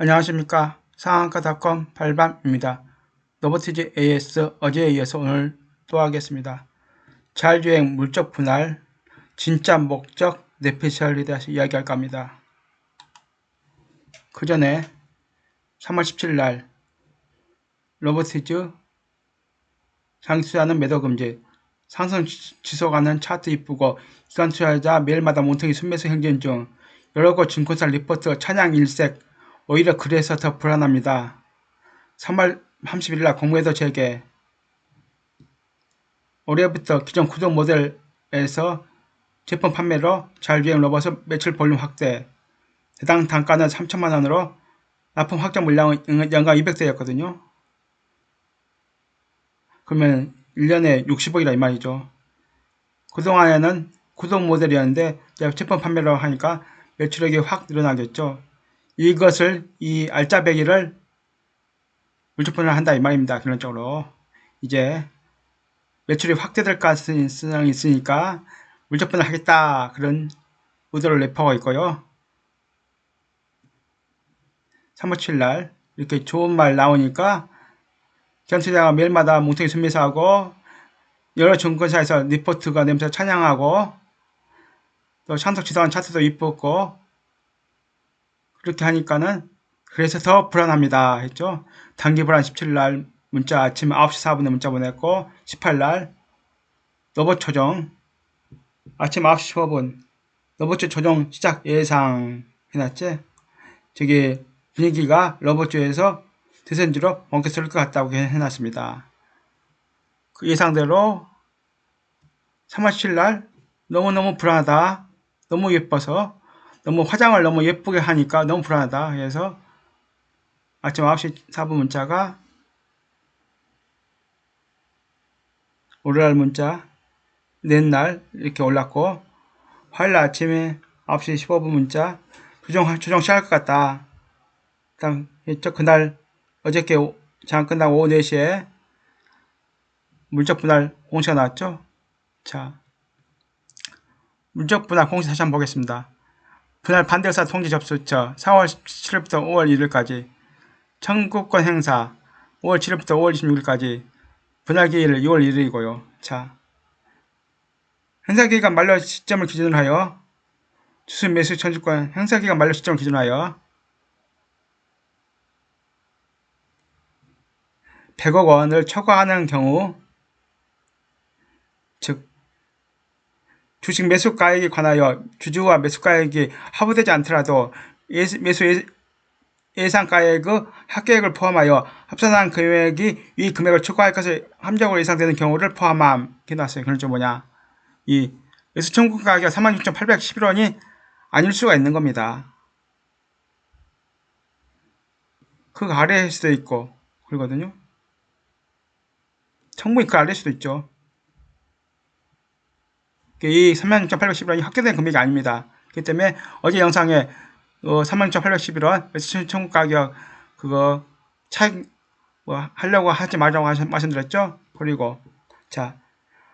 안녕하십니까 상한가닷컴 발밤입니다. 로보티즈 AS 어제에 이어서 오늘 또 하겠습니다. 자율주행 물적 분할 진짜 목적 내피셜에 대해서 이야기할까 합니다. 그 전에 3월 17일 날 로보티즈 장기투자는 매도 금지 상승 지속하는 차트 이쁘고 기관 투자자 매일마다 몬통이 순매수 행진 중 여러 곳 증권사 리포트 찬양 일색 오히려 그래서 더 불안합니다. 3월 31일 날 공무에서 제게 올해부터 기존 구독 모델에서 제품 판매로 자율주행 로봇의 매출 볼륨 확대 해당 단가는 3천만 원으로 납품 확정 물량은 연간 200대였거든요. 그러면 1년에 60억이라 이 말이죠. 그동안에는 구독 모델이었는데 제품 판매로 하니까 매출액이 확 늘어나겠죠. 이것을 이 알짜배기를 물주분을 한다 이 말입니다. 결론적으로 이제 매출이 확대될 가능성이 있으니까 물주분을 하겠다 그런 의도를 내포하고 있고요. 3월 7일 이렇게 좋은 말 나오니까 견투자가 매일마다 뭉텅이 순매수하고 여러 증권사에서 리포트가 냄새 찬양하고 또 창석 지도한 차트도 이뻤고 그렇게 하니까는 그래서 더 불안합니다 했죠. 단기 불안 17날 문자 아침 9시 4분에 문자 보냈고 18날 로봇 조정 아침 9시 15분 로봇 조정 시작 예상 해놨지. 저기 분위기가 로봇주에서 대선주로 멈춰설 것 같다고 해놨습니다. 그 예상대로 3월 7일 너무너무 불안하다. 너무 예뻐서 너무 화장을 너무 예쁘게 하니까 너무 불안하다. 그래서 아침 9시 4분 문자가 월요일 문자 넷날 이렇게 올랐고 화요일 아침에 9시 15분 문자 조정, 조정 시작할 것 같다. 일단. 그날 어저께 장 끝나고 오후 4시에 물적 분할 공시가 나왔죠. 자, 물적 분할 공시 다시 한번 보겠습니다. 그날 반대사 통지 접수처 4월 17일부터 5월 1일까지 청구권 행사 5월 7일부터 5월 26일까지 분할 기일 6월 1일이고요. 자, 행사기간 만료 시점을 기준으로 하여 주수 매수 청구권 행사기간 만료 시점을 기준으로 하여 100억 원을 초과하는 경우 즉 주식 매수가액에 관하여 주주와 매수가액이 합의되지 않더라도 매수 예상가액의 합계액을 포함하여 합산한 금액이 이 금액을 초과할 것을 함정으로 예상되는 경우를 포함함. 이렇게 나왔어요. 그런 점 뭐냐. 이 매수 청구 가격 36,811원이 아닐 수가 있는 겁니다. 그 아래일 수도 있고 그러거든요. 청구이 그 아래일 수도 있죠. 이 36,811원이 확대된 금액이 아닙니다. 그렇기 때문에 어제 영상에 어, 36,811원 매수 청구 가격 그거 차뭐 하려고 하지 말라고 말씀드렸죠. 그리고 자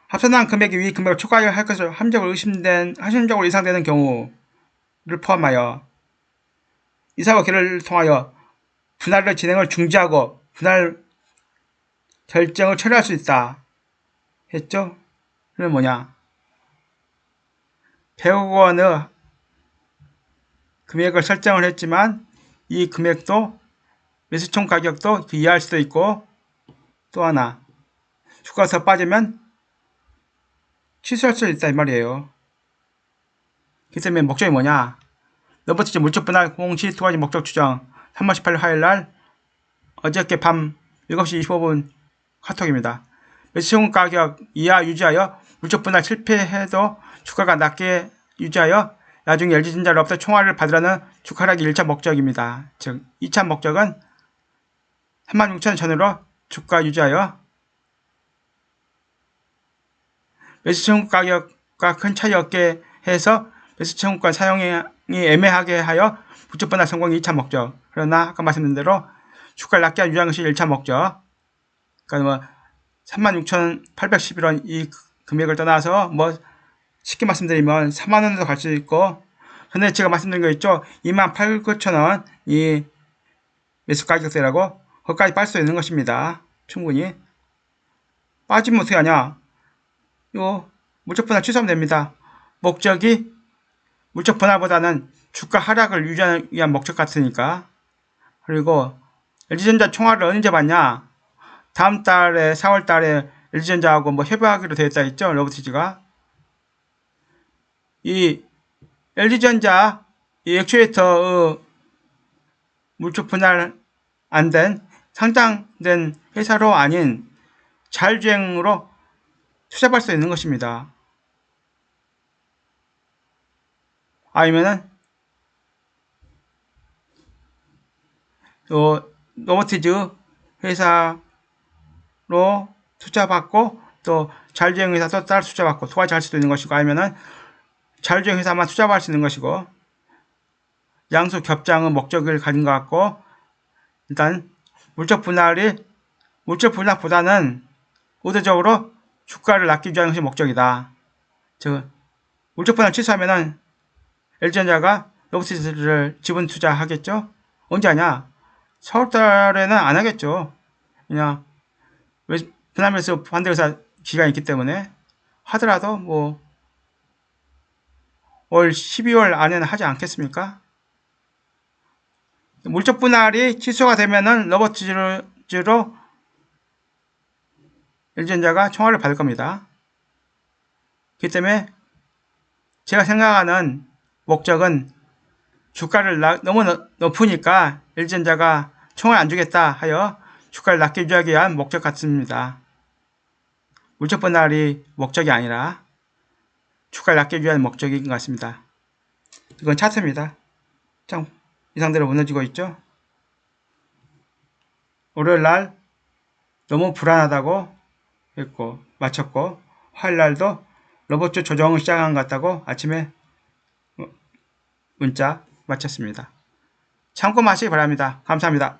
합산한 금액이 위 금액을 초과할 것을 함정을 의심된 하심적으로 이상되는 경우를 포함하여 이사와 결을 통하여 분할의 진행을 중지하고 분할 결정을 처리할 수 있다 했죠. 그러면 뭐냐? 100억 원의 금액을 설정을 했지만 이 금액도 매수총 가격도 그 이해할 수도 있고 또 하나 주가가 더 빠지면 취소할 수 있다 이 말이에요. 그 때문에 목적이 뭐냐? 너버티즈 물적 분할 공시 두 가지 목적 추정 3월 18일 화요일 날 어저께 밤 7시 25분 카톡입니다. 매수총 가격 이하 유지하여 물적 분할 실패해도 주가가 낮게 유지하여 나중에 LG전자로부터 총알을 받으라는 주가락이 1차 목적입니다. 즉 2차 목적은 36,000원 전으로 주가 유지하여 매수청구 가격과 큰 차이 없게 해서 매수청구권 사용이 애매하게 하여 부채 분할 성공이 2차 목적. 그러나 아까 말씀드린 대로 주가를 낮게 유지하는 것이 1차 목적. 그러니까 뭐 36,811원 이 금액을 떠나서 뭐 쉽게 말씀드리면 4만원도 갈수 있고 근데 제가 말씀드린 거 있죠 2만 8, 9천원 이 매수 가격대라고 거기까지 빠질 수 있는 것입니다. 충분히. 빠지면 어떻게 하냐? 요 물적 분할 취소하면 됩니다. 목적이 물적 분할보다는 주가 하락을 유지하기 위한 목적 같으니까. 그리고 LG전자 총알을 언제 받냐? 다음 달에 4월 달에 LG전자하고 뭐 협의하기로 되어 있다 했죠? 로보티즈가. 이 LG전자 이 액추에이터 물적 분할 안 된 상장된 회사로 아닌 자율주행으로 투잡할 수 있는 것입니다. 아니면은 또 로보티즈 회사로 투자받고 또 자율주행 회사도 따로 투자받고 두 가지 할 수도 있는 것이고 아니면은 자율주행 회사만 투자할 수 있는 것이고 양수 겹장은 목적을 가진 것 같고 일단 물적 분할이 물적 분할보다는 의도적으로 주가를 낮추기 위한 것이 목적이다. 즉 물적 분할 취소하면은 LG전자가 로보티즈를 지분 투자하겠죠? 언제 하냐? 4월 달에는 안 하겠죠. 그냥 왜 분할매수 반대회사 기간이 있기 때문에 하더라도 뭐 올 12월 안에는 하지 않겠습니까? 물적 분할이 취소가 되면은 로버티즈로 LG전자가 총알을 받을 겁니다. 그렇기 때문에 제가 생각하는 목적은 주가를 나- 너무 높- 높으니까 LG전자가 총알 안 주겠다 하여 주가를 낮게 유지하기 위한 목적 같습니다. 물적 분할이 목적이 아니라 주가를 낮게 유지하는 목적인 것 같습니다. 이건 차트입니다. 참 이 상태로 무너지고 있죠. 월요일 날 너무 불안하다고 했고 마쳤고 화요일 날도 로봇주 조정을 시작한 것 같다고 아침에 문자 마쳤습니다. 참고하시기 바랍니다. 감사합니다.